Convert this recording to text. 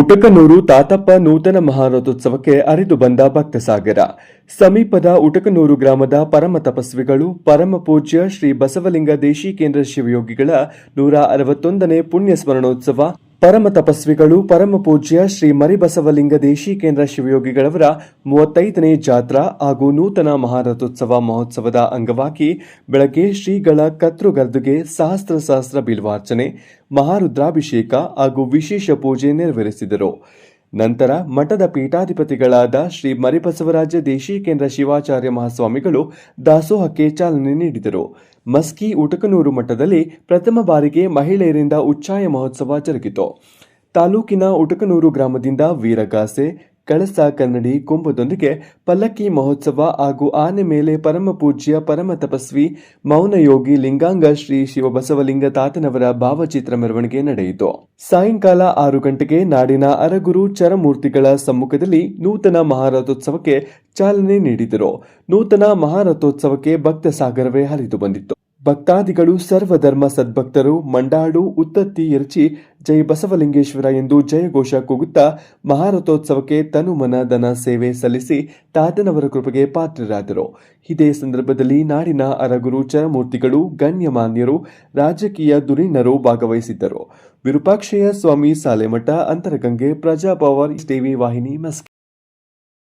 ಉಟಕನೂರು ತಾತಪ್ಪ ನೂತನ ಮಹಾರಥೋತ್ಸವಕ್ಕೆ ಅರಿದು ಬಂದ ಭಕ್ತಸಾಗರ. ಸಮೀಪದ ಉಟಕನೂರು ಗ್ರಾಮದ ಪರಮ ತಪಸ್ವಿಗಳು, ಪರಮ ಪೂಜ್ಯ ಶ್ರೀ ಬಸವಲಿಂಗ ದೇಶಿಕೇಂದ್ರ ಶಿವಯೋಗಿಗಳ ನೂರ ಅರವತ್ತೊಂದನೇ ಪುಣ್ಯ ಸ್ಮರಣೋತ್ಸವ ಪರಮ ತಪಸ್ವಿಗಳು, ಪರಮ ಪೂಜ್ಯ ಶ್ರೀ ಮರಿಬಸವಲಿಂಗ ದೇಶಿಕೇಂದ್ರ ಶಿವಯೋಗಿಗಳವರ ಮೂವತ್ತೈದನೇ ಜಾತ್ರಾ ಹಾಗೂ ನೂತನ ಮಹಾರಥೋತ್ಸವ ಮಹೋತ್ಸವದ ಅಂಗವಾಗಿ ಬೆಳಗ್ಗೆ ಶ್ರೀಗಳ ಕತ್ರುಗರ್ದುಗೆ ಸಹಸ್ರ ಸಹಸ್ರ ಬಿಲ್ವಾರ್ಚನೆ, ಮಹಾರುದ್ರಾಭಿಷೇಕ ಹಾಗೂ ವಿಶೇಷ ಪೂಜೆ ನೆರವೇರಿಸಿದರು. ನಂತರ ಮಠದ ಪೀಠಾಧಿಪತಿಗಳಾದ ಶ್ರೀ ಮರಿಬಸವರಾಜ ದೇಶೀಕೇಂದ್ರ ಶಿವಾಚಾರ್ಯ ಮಹಾಸ್ವಾಮಿಗಳು ದಾಸೋಹಕ್ಕೆ ಚಾಲನೆ ನೀಡಿದರು. ಮಸ್ಕಿ ಉಟಕನೂರು ಮಠದಲ್ಲಿ ಪ್ರಥಮ ಬಾರಿಗೆ ಮಹಿಳೆಯರಿಂದ ಉಚ್ಛಾಯ ಮಹೋತ್ಸವ ಜರುಗಿತು. ತಾಲೂಕಿನ ಉಟಕನೂರು ಗ್ರಾಮದಿಂದ ವೀರಗಾಸೆ ಕಳಸ ಕನ್ನಡಿ ಕುಂಭದೊಂದಿಗೆ ಪಲ್ಲಕ್ಕಿ ಮಹೋತ್ಸವ ಹಾಗೂ ಆನೆ ಮೇಲೆ ಪರಮ ಪೂಜ್ಯ ಪರಮ ತಪಸ್ವಿ ಮೌನಯೋಗಿ ಲಿಂಗಾಂಗ ಶ್ರೀ ಶಿವಬಸವಲಿಂಗ ತಾತನವರ ಭಾವಚಿತ್ರ ಮೆರವಣಿಗೆ ನಡೆಯಿತು. ಸಾಯಂಕಾಲ ಆರು ಗಂಟೆಗೆ ನಾಡಿನ ಅರಗುರು ಚರಮೂರ್ತಿಗಳ ಸಮ್ಮುಖದಲ್ಲಿ ನೂತನ ಮಹಾರಥೋತ್ಸವಕ್ಕೆ ಚಾಲನೆ ನೀಡಿದರು. ನೂತನ ಮಹಾರಥೋತ್ಸವಕ್ಕೆ ಭಕ್ತ ಸಾಗರವೇ ಹರಿದು ಬಂದಿತ್ತು. ಭಕ್ತಾದಿಗಳು ಸರ್ವಧರ್ಮ ಸದ್ಭಕ್ತರು ಮಂಡಾಡು ಉತ್ತತ್ತಿ ಎರಚಿ ಜೈ ಬಸವಲಿಂಗೇಶ್ವರ ಎಂದು ಜಯಘೋಷ ಕೂಗುತ್ತಾ ಮಹಾರಥೋತ್ಸವಕ್ಕೆ ತನುಮನ ಧನ ಸೇವೆ ಸಲ್ಲಿಸಿ ತಾತನವರ ಕೃಪೆಗೆ ಪಾತ್ರರಾದರು. ಇದೇ ಸಂದರ್ಭದಲ್ಲಿ ನಾಡಿನ ಅರಗುರು ಚರಮೂರ್ತಿಗಳು, ಗಣ್ಯಮಾನ್ಯರು, ರಾಜಕೀಯ ಧುರೀಣರು ಭಾಗವಹಿಸಿದ್ದರು. ವಿರೂಪಾಕ್ಷಯ ಸ್ವಾಮಿ ಸಾಲೆಮಠ, ಅಂತರಗಂಗೆ ಪ್ರಜಾಪವರ್ ಟಿವಿ ವಾಹಿನಿ, ಮಸ್ಕಿ.